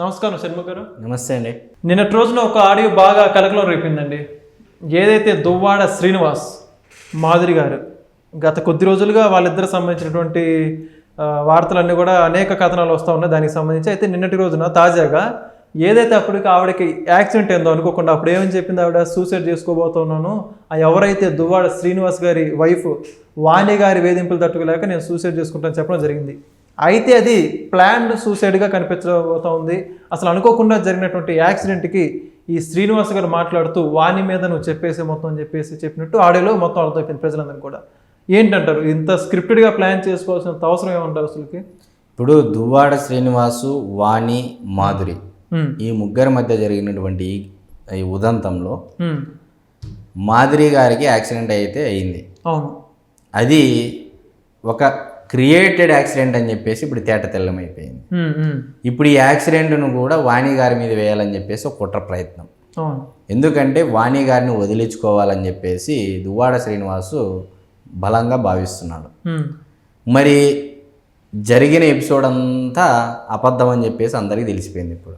నమస్కారం శర్మ గారు. నమస్తే అండి. నిన్నటి రోజున ఒక ఆడియో బాగా కలకలం రేపిందండి. ఏదైతే దువ్వాడ శ్రీనివాస్ మాధురి గారు గత కొద్ది రోజులుగా వాళ్ళిద్దరు సంబంధించినటువంటి వార్తలన్నీ కూడా అనేక కథనాలు వస్తూ ఉన్నాయి. దానికి సంబంధించి అయితే నిన్నటి రోజున తాజాగా ఏదైతే అప్పటికి ఆవిడకి యాక్సిడెంట్ ఏందో అనుకోకుండా అప్పుడు ఏమని చెప్పింది ఆవిడ? సూసైడ్ చేసుకోబోతున్నాను. ఆ ఎవరైతే దువ్వాడ శ్రీనివాస్ గారి వైఫ్ వాణి గారి వేధింపులు తట్టుకోలేక నేను సూసైడ్ చేసుకుంటాను చెప్పడం జరిగింది. అయితే అది ప్లాన్డ్ సూసైడ్గా కనిపించబోతా ఉంది అసలు అనుకోకుండా జరిగినటువంటి యాక్సిడెంట్కి ఈ శ్రీనివాస్ గారు మాట్లాడుతూ వాణి మీద నువ్వు చెప్పేసి మొత్తం చెప్పేసి చెప్పినట్టు ఆడియోలో మొత్తం అర్థమైపోయింది ప్రజలందరికీ కూడా. ఏంటంటారు? ఇంత స్క్రిప్టెడ్గా ప్లాన్ చేసుకోవాల్సినంత అవసరం ఏమంటారు అసలుకి? ఇప్పుడు దువ్వాడ శ్రీనివాసు వాణి మాధురి ఉమ్, ఈ ముగ్గురి మధ్య జరిగినటువంటి ఈ- ఉదంతంలో ఉమ్, మాధురి గారికి యాక్సిడెంట్ అయితే అయింది. అవును. అది ఒక క్రియేటెడ్ యాక్సిడెంట్ అని చెప్పేసి ఇప్పుడు తేట తెల్లమైపోయింది. ఇప్పుడు ఈ యాక్సిడెంట్ను కూడా వాణి గారి మీద వేయాలని చెప్పేసి ఒక కుట్ర ప్రయత్నం. ఎందుకంటే వాణి గారిని వదిలించుకోవాలని చెప్పేసి దువ్వాడ శ్రీనివాసు బలంగా భావిస్తున్నాడు. మరి జరిగిన ఎపిసోడ్ అంతా అబద్ధం అని చెప్పేసి అందరికీ తెలిసిపోయింది ఇప్పుడు.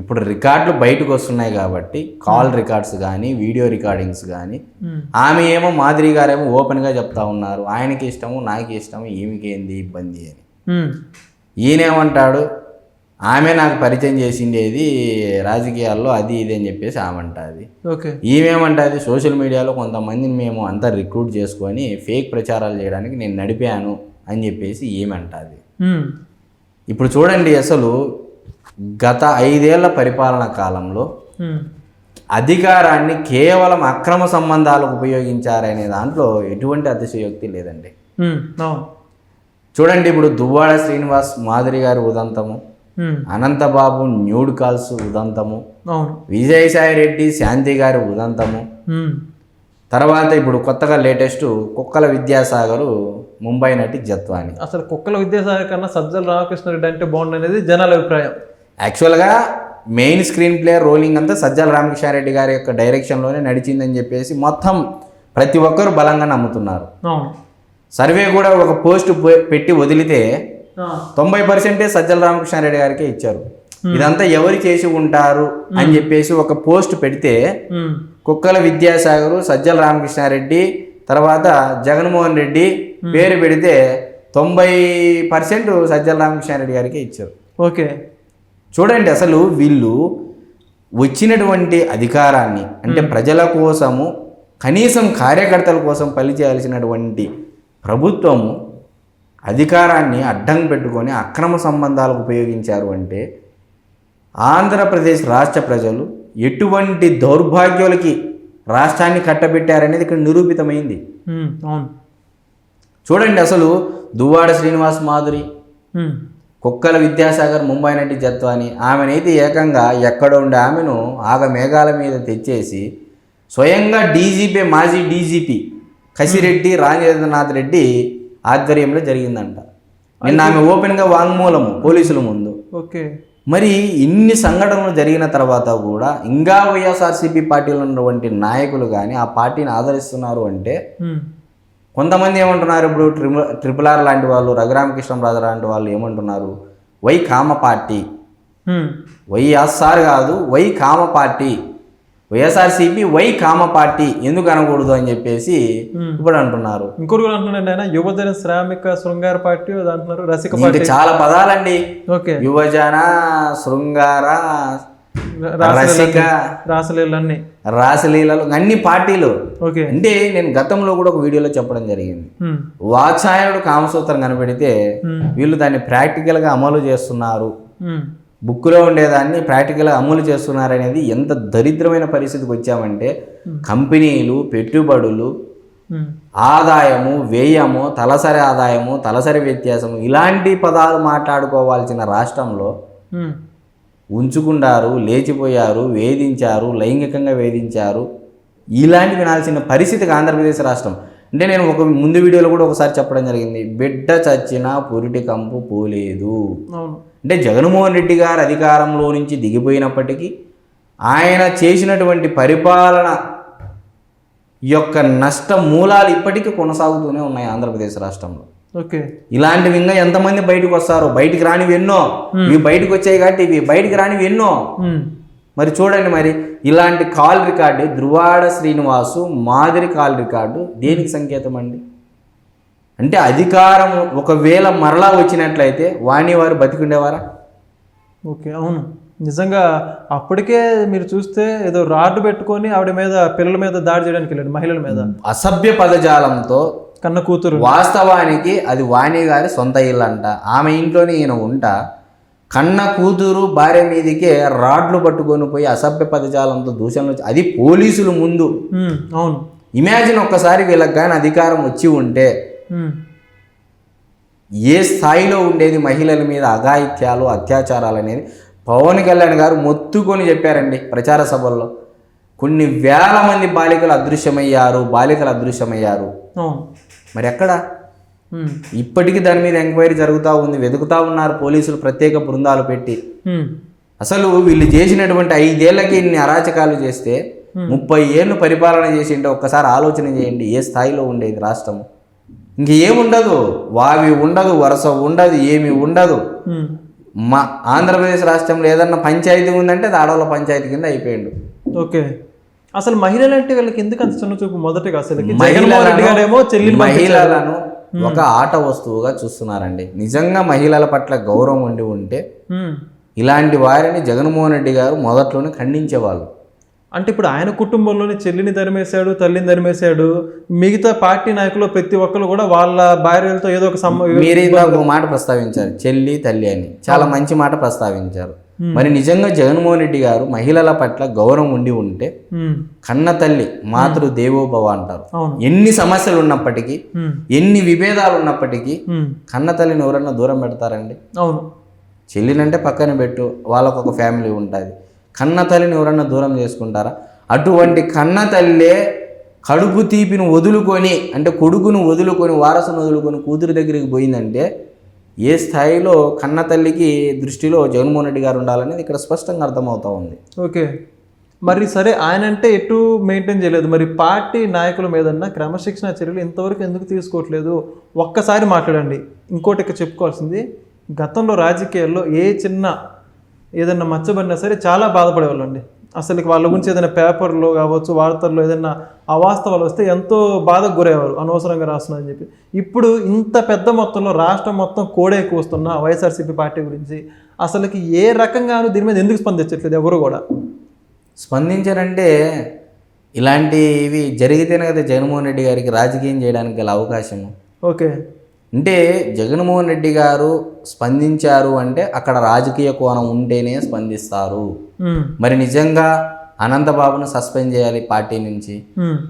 ఇప్పుడు రికార్డులు బయటకు వస్తున్నాయి కాబట్టి కాల్ రికార్డ్స్ కానీ వీడియో రికార్డింగ్స్ కానీ ఆమె ఏమో మాదిరి గారేమో ఓపెన్గా చెప్తా ఉన్నారు. ఆయనకి ఇష్టము నాకు ఇష్టము ఈమెకి ఏంది ఇబ్బంది అని. ఈయనేమంటాడు? ఆమె నాకు పరిచయం చేసిండేది రాజకీయాల్లో అది ఇది అని చెప్పేసి ఆమె అంటుంది ఓకే. ఈమెమంటుంది? సోషల్ మీడియాలో కొంతమందిని మేము అంతా రిక్రూట్ చేసుకొని ఫేక్ ప్రచారాలు చేయడానికి నేను నడిపాను అని చెప్పేసి ఈమె అంటుంది. ఇప్పుడు చూడండి అసలు గత ఐదేళ్ళ పరిపాలన కాలంలో అధికారాన్ని కేవలం అక్రమ సంబంధాలకు ఉపయోగించారనే దాంట్లో ఎటువంటి అతిశయోక్తి లేదండి. చూడండి ఇప్పుడు దువ్వాడ శ్రీనివాస్ మాదిరి గారి ఉదంతము అనంతబాబు న్యూడ్ కాల్స్ ఉదంతము విజయసాయి రెడ్డి శాంతి గారి ఉదంతము. తర్వాత ఇప్పుడు కొత్తగా లేటెస్ట్ కుక్కల విద్యాసాగరు ముంబై నటి జత్వాని. అసలు కుక్కల విద్యాసాగర్ కన్నా సజ్జల రామకృష్ణారెడ్డి అంటే బాగుండు అనేది జనాల అభిప్రాయం. యాక్చువల్గా మెయిన్ స్క్రీన్ ప్లే రోలింగ్ అంతా సజ్జల రామకృష్ణారెడ్డి గారి యొక్క డైరెక్షన్లోనే నడిచిందని చెప్పేసి మొత్తం ప్రతి ఒక్కరు బలంగా నమ్ముతున్నారు. సర్వే కూడా ఒక పోస్ట్ పెట్టి వదిలితే తొంభై పర్సెంటే సజ్జల రామకృష్ణారెడ్డి గారికే ఇచ్చారు. ఇదంతా ఎవరు చేసి ఉంటారు అని చెప్పేసి ఒక పోస్ట్ పెడితే కుక్కల విద్యాసాగరు సజ్జల రామకృష్ణారెడ్డి తర్వాత జగన్మోహన్ రెడ్డి పేరు పెడితే తొంభై పర్సెంట్ సజ్జల రామకృష్ణారెడ్డి గారికి ఇచ్చారు. ఓకే. చూడండి అసలు వీళ్ళు వచ్చినటువంటి అధికారాన్ని అంటే ప్రజల కోసము కనీసం కార్యకర్తల కోసం పనిచేయాల్సినటువంటి ప్రభుత్వము అధికారాన్ని అడ్డం పెట్టుకొని అక్రమ సంబంధాలకు ఉపయోగించారు అంటే ఆంధ్రప్రదేశ్ రాష్ట్ర ప్రజలు ఎటువంటి దౌర్భాగ్యాలకి రాష్ట్రాన్ని కట్టబెట్టారనేది ఇక్కడ నిరూపితమైంది. అవును. చూడండి అసలు దువ్వాడ శ్రీనివాస్ మాధురి కుక్కల విద్యాసాగర్ ముంబై నటి జత్వాని ఆమెనైతే ఏకంగా ఎక్కడ ఉండే ఆమెను ఆగ మేఘాల మీద తెచ్చేసి స్వయంగా డీజీపీ మాజీ డీజీపీ కసిరెడ్డి రాజేంద్రనాథ్ రెడ్డి ఆధ్వర్యంలో జరిగిందంట. నిన్న ఆమె ఓపెన్గా వాంగ్మూలము పోలీసుల ముందు. ఓకే. మరి ఇన్ని సంఘటనలు జరిగిన తర్వాత కూడా ఇంకా వైఎస్ఆర్సీపీ పార్టీలో ఉన్నటువంటి నాయకులు కానీ ఆ పార్టీని ఆదరిస్తున్నారు అంటే కొంతమంది ఏమంటున్నారు ఇప్పుడు ట్రిపుల్ ట్రిపుల్ ఆర్ లాంటి వాళ్ళు రఘురామకృష్ణరాజు లాంటి వాళ్ళు ఏమంటున్నారు? వై కామ పార్టీ? వైఎస్ఆర్ కాదు వై కామ పార్టీ? వైఎస్ఆర్సీపీ వై కామ పార్టీ? ఎందుకు అనకూడదు అని చెప్పేసి. ఇప్పుడు అంటున్నారు. ఇంకోటి కూడా అంటున్నాడు ఆయన యువజన శ్రామిక శృంగార పార్టీ అంటున్నారు రసిక పార్టీ. చాలా పదాలండి. ఓకే. యువజన శృంగార రసిక రాసలీలన్నీ. రాసలీలలు అన్ని పార్టీలు. ఓకే. అంటే నేను గతంలో కూడా ఒక వీడియోలో చెప్పడం జరిగింది. ఉమ్, వాత్సాయనుడు కామసూత్రం కనిపెడితే వీళ్ళు దాన్ని ప్రాక్టికల్గా అమలు చేస్తున్నారు. బుక్లో ఉండేదాన్ని ప్రాక్టికల్గా అమలు చేస్తున్నారు అనేది ఎంత దరిద్రమైన పరిస్థితికి వచ్చామంటే కంపెనీలు పెట్టుబడులు ఆదాయము వ్యయము తలసరి ఆదాయము తలసరి వ్యత్యాసము ఇలాంటి పదాలు మాట్లాడుకోవాల్సిన రాష్ట్రంలో ఉంచుకున్నారు లేచిపోయారు వేధించారు లైంగికంగా వేధించారు. ఇలాంటి వినాల్సిన పరిస్థితికి ఆంధ్రప్రదేశ్ రాష్ట్రం. అంటే నేను ఒక ముందు వీడియోలో కూడా ఒకసారి చెప్పడం జరిగింది. బిడ్డ చచ్చినా పురిటి కంపు పోలేదు. అవును. అంటే జగన్మోహన్ రెడ్డి గారు అధికారంలో నుంచి దిగిపోయినప్పటికీ ఆయన చేసినటువంటి పరిపాలన యొక్క నష్ట మూలాలు ఇప్పటికీ కొనసాగుతూనే ఉన్నాయి ఆంధ్రప్రదేశ్ రాష్ట్రంలో. ఓకే. ఇలాంటివి ఇంకా ఎంతమంది బయటకు వస్తారో బయటికి రానివి ఎన్నో ఇవి బయటకు వచ్చాయి కాబట్టి ఇవి బయటికి రానివి ఎన్నో. మరి చూడండి మరి ఇలాంటి కాల్ రికార్డు ధృవాడ శ్రీనివాసు మాదిరి కాల్ రికార్డు దేనికి సంకేతం అండి? అంటే అధికారం ఒకవేళ మరలా వచ్చినట్లయితే వాణి వారు బతికుండేవారా? ఓకే అవును. నిజంగా అప్పటికే మీరు చూస్తే ఏదో రాడ్డు పెట్టుకొని ఆవిడ మీద పిల్లల మీద దాడి చేయడానికి వెళ్ళాడు మహిళల మీద. అసభ్య పదజాలంతో కన్న కూతురు వాస్తవానికి అది వాణి గారి సొంత ఇల్లు అంట ఆమె ఇంట్లోనే ఈయన ఉంటా. కన్న కూతురు భార్య మీదకే రాడ్లు పట్టుకొని పోయి అసభ్య పదజాలంతో దూషణలు అది పోలీసులు ముందు. అవును. ఇమాజిన్ ఒక్కసారి వీళ్ళకి కానీ అధికారం వచ్చి ఉంటే ఏ స్థాయిలో ఉండేది మహిళల మీద అఘాయిత్యాలు అత్యాచారాలు అనేది? పవన్ కళ్యాణ్ గారు మొత్తుకొని చెప్పారండి ప్రచార సభల్లో. కొన్ని వేల మంది బాలికలు అదృశ్యమయ్యారు బాలికలు అదృశ్యమయ్యారు. మరి ఎక్కడ? ఇప్పటికీ దాని మీద ఎంక్వైరీ జరుగుతూ ఉంది వెతుకుతా ఉన్నారు పోలీసులు ప్రత్యేక బృందాలు పెట్టి. అసలు వీళ్ళు చేసినటువంటి ఐదేళ్ళకి ఇన్ని అరాచకాలు చేస్తే ముప్పై ఏళ్ళు పరిపాలన చేసి ఉంటే ఒక్కసారి ఆలోచన చేయండి ఏ స్థాయిలో ఉండేది రాష్ట్రం ఇంక ఏముండదు వావి ఉండదు వరుస ఉండదు ఏమి ఉండదు. మా ఆంధ్రప్రదేశ్ రాష్ట్రంలో ఏదన్నా పంచాయతీ ఉందంటే అది పంచాయతీ కింద అయిపోయిండు. ఓకే. అసలు మహిళలు అంటే వీళ్ళకి ఎందుకు అంత చిన్న చూపు? మొదటిగా అసలు జగన్మోహన్ రెడ్డి గారేమో పంపించారు. మహిళలను ఒక ఆట వస్తువుగా చూస్తున్నారండి. నిజంగా మహిళల పట్ల గౌరవం ఉండి ఉంటే. ఇలాంటి వారిని జగన్మోహన్ రెడ్డి గారు మొదట్లోనే ఖండించేవాళ్ళు. అంటే ఇప్పుడు ఆయన కుటుంబంలోనే చెల్లిని తరిమేశాడు తల్లిని తరిమేశాడు మిగతా పార్టీ నాయకులు ప్రతి ఒక్కరు కూడా వాళ్ళ భార్యలతో ఏదో ఒక మీరే మాట ప్రస్తావించారు చెల్లి తల్లి అని. చాలా మంచి మాట ప్రస్తావించారు. మరి నిజంగా జగన్మోహన్ రెడ్డి గారు మహిళల పట్ల గౌరవం ఉండి ఉంటే కన్న తల్లి మాతృ దేవోభవ అంటారు. ఎన్ని సమస్యలు ఉన్నప్పటికీ ఎన్ని విభేదాలు ఉన్నప్పటికీ కన్న తల్లిని ఎవరన్నా దూరం పెడతారండి? అవును. చెల్లినంటే పక్కన పెట్టు వాళ్ళకు ఒక ఫ్యామిలీ ఉంటుంది. కన్న తల్లిని ఎవరన్నా దూరం చేసుకుంటారా? అటువంటి కన్న తల్లే కడుపు తీపిని వదులుకొని అంటే కొడుకును వదులుకొని వారసును వదులుకొని కూతురు దగ్గరికి పోయిందంటే ఏ స్థాయిలో కన్న తల్లికి దృష్టిలో జగన్మోహన్ రెడ్డి గారు ఉండాలనేది ఇక్కడ స్పష్టంగా అర్థమవుతా ఉంది. ఓకే. మరి సరే ఆయన అంటే ఎటు మెయింటైన్ చేయలేదు. మరి పార్టీ నాయకుల మీదన్న క్రమశిక్షణ చర్యలు ఇంతవరకు ఎందుకు తీసుకోవట్లేదు? ఒక్కసారి మాట్లాడండి. ఇంకోటి ఇక్కడ చెప్పుకోవాల్సింది గతంలో రాజకీయాల్లో ఏ చిన్న ఏదన్నా మచ్చబడినా సరే చాలా బాధపడేవాళ్ళండి. అసలు వాళ్ళ గురించి ఏదైనా పేపర్లో కావచ్చు వార్తల్లో ఏదైనా అవాస్తవాలు వస్తే ఎంతో బాధకు గురయ్యేవారు. అనవసరంగా రాస్తున్నారని చెప్పి. ఇప్పుడు ఇంత పెద్ద మొత్తంలో రాష్ట్రం మొత్తం కోడే కూస్తున్న వైఎస్ఆర్సీపీ పార్టీ గురించి అసలుకి ఏ రకంగానూ దీని మీద ఎందుకు స్పందించట్లేదు ఎవరు కూడా? స్పందించారంటే ఇలాంటివి జరిగితేనే కదా జగన్మోహన్ రెడ్డి గారికి రాజకీయం చేయడానికి గల అవకాశము. ఓకే. అంటే జగన్మోహన్ రెడ్డి గారు స్పందించారు అంటే అక్కడ రాజకీయ కోణం ఉంటేనే స్పందిస్తారు. మరి నిజంగా అనంతబాబును సస్పెండ్ చేయాలి పార్టీ నుంచి?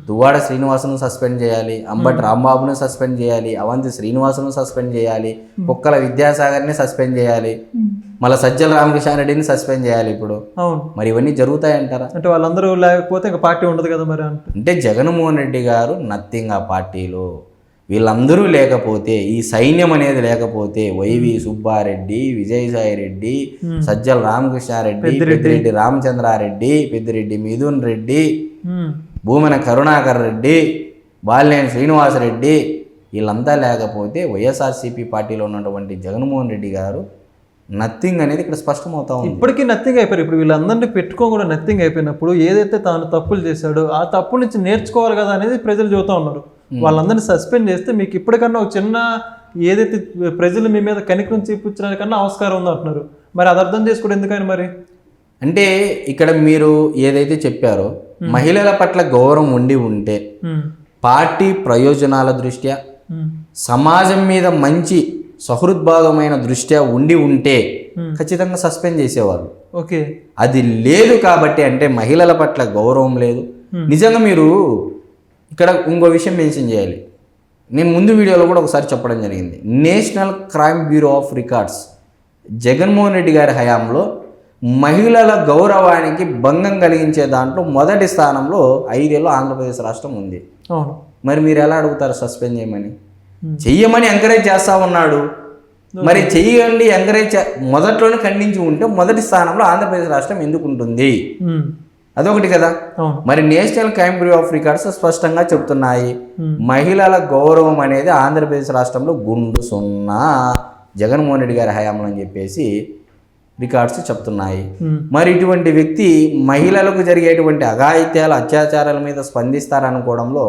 దువ్వాడ శ్రీనివాసును సస్పెండ్ చేయాలి అంబటి రాంబాబును సస్పెండ్ చేయాలి అవంతి శ్రీనివాసును సస్పెండ్ చేయాలి కుక్కల విద్యాసాగర్ని సస్పెండ్ చేయాలి మళ్ళీ సజ్జల రామకృష్ణారెడ్డిని సస్పెండ్ చేయాలి ఇప్పుడు. మరి ఇవన్నీ జరుగుతాయంటారా? అంటే వాళ్ళందరూ లేకపోతే ఇంకా పార్టీ ఉండదు కదా మరి అంట. అంటే జగన్మోహన్ రెడ్డి గారు నథింగ్ ఆ పార్టీలో. వీళ్ళందరూ లేకపోతే ఈ సైన్యం అనేది లేకపోతే వైవి సుబ్బారెడ్డి విజయసాయి రెడ్డి సజ్జల రామకృష్ణారెడ్డి పెద్దిరెడ్డి. రామచంద్రారెడ్డి పెద్దిరెడ్డి మిథున్ రెడ్డి భూమన కరుణాకర్ రెడ్డి బాలినేని శ్రీనివాసరెడ్డి వీళ్ళంతా లేకపోతే వైఎస్ఆర్సీపీ పార్టీలో ఉన్నటువంటి జగన్మోహన్ రెడ్డి గారు నథింగ్ అనేది ఇక్కడ స్పష్టమవుతా ఉంది. ఇప్పటికీ నథింగ్ అయిపోయారు. ఇప్పుడు వీళ్ళందరినీ పెట్టుకోని కూడా నథింగ్ అయిపోయినప్పుడు ఏదైతే తాను తప్పులు చేశాడో ఆ తప్పుల నుంచి నేర్చుకోవాలి కదా అనేది ప్రజలు చూస్తూ ఉన్నారు. వాళ్ళందరినీ సస్పెండ్ చేస్తే మీకు ఇప్పటికన్నా ఒక చిన్న ఏదైతే ప్రజలు మీ మీద కనికరం చూపించడానికన్నా ఆస్కారం ఉంది అంటున్నారు. మరి అది అర్థం చేసుకోవడం ఎందుకని మరి? అంటే ఇక్కడ మీరు ఏదైతే చెప్పారో మహిళల పట్ల గౌరవం ఉండి ఉంటే పార్టీ ప్రయోజనాల దృష్ట్యా సమాజం మీద మంచి సహృద్భావమైన దృష్ట్యా ఉండి ఉంటే ఖచ్చితంగా సస్పెండ్ చేసేవాళ్ళు. ఓకే. అది లేదు కాబట్టి అంటే మహిళల పట్ల గౌరవం లేదు. నిజంగా మీరు ఇక్కడ ఇంకో విషయం మెన్షన్ చేయాలి. నేను ముందు వీడియోలో కూడా ఒకసారి చెప్పడం జరిగింది. National Crime Bureau of Records Jaganmohan Reddy గారి హయాంలో మహిళల గౌరవానికి భంగం కలిగించే దాంట్లో మొదటి స్థానంలో ఐదేళ్ళు ఆంధ్రప్రదేశ్ రాష్ట్రం ఉంది. అవును. మరి మీరు ఎలా అడుగుతారు సస్పెండ్ చేయమని? చెయ్యమని ఎంకరేజ్ చేస్తా ఉన్నాడు. మరి చెయ్యండి ఎంకరేజ్ మొదట్లోనే ఖండించి ఉంటే మొదటి స్థానంలో ఆంధ్రప్రదేశ్ రాష్ట్రం ఎందుకు ఉంటుంది? అదొకటి కదా. మరి National Crime Bureau of Records స్పష్టంగా చెప్తున్నాయి. మహిళల గౌరవం అనేది ఆంధ్రప్రదేశ్ రాష్ట్రంలో గుండు సున్నా. జగన్మోహన్ రెడ్డి గారి హయాంలో అని చెప్పేసి రికార్డ్స్ చెప్తున్నాయి. మరి ఇటువంటి వ్యక్తి మహిళలకు జరిగేటువంటి అఘాయిత్యాలు అత్యాచారాల మీద స్పందిస్తారనుకోవడంలో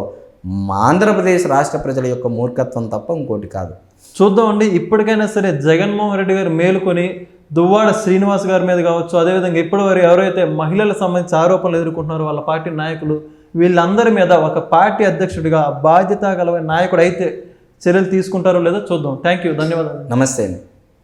ఆంధ్రప్రదేశ్ రాష్ట్ర ప్రజల యొక్క మూర్ఖత్వం తప్ప ఇంకోటి కాదు. చూద్దామండి ఇప్పటికైనా సరే జగన్మోహన్ రెడ్డి గారు మేలుకొని దువ్వాడ శ్రీనివాస్ గారి మీద కావచ్చు అదేవిధంగా ఇప్పటివరకు ఎవరైతే మహిళలకు సంబంధించి ఆరోపణలు ఎదుర్కొంటున్నారో వాళ్ళ పార్టీ నాయకులు వీళ్ళందరి మీద ఒక పార్టీ అధ్యక్షుడిగా బాధ్యత గల నాయకుడు అయితే చర్యలు తీసుకుంటారో లేదో చూద్దాం. థ్యాంక్ యూ ధన్యవాదాలు. నమస్తే అండి.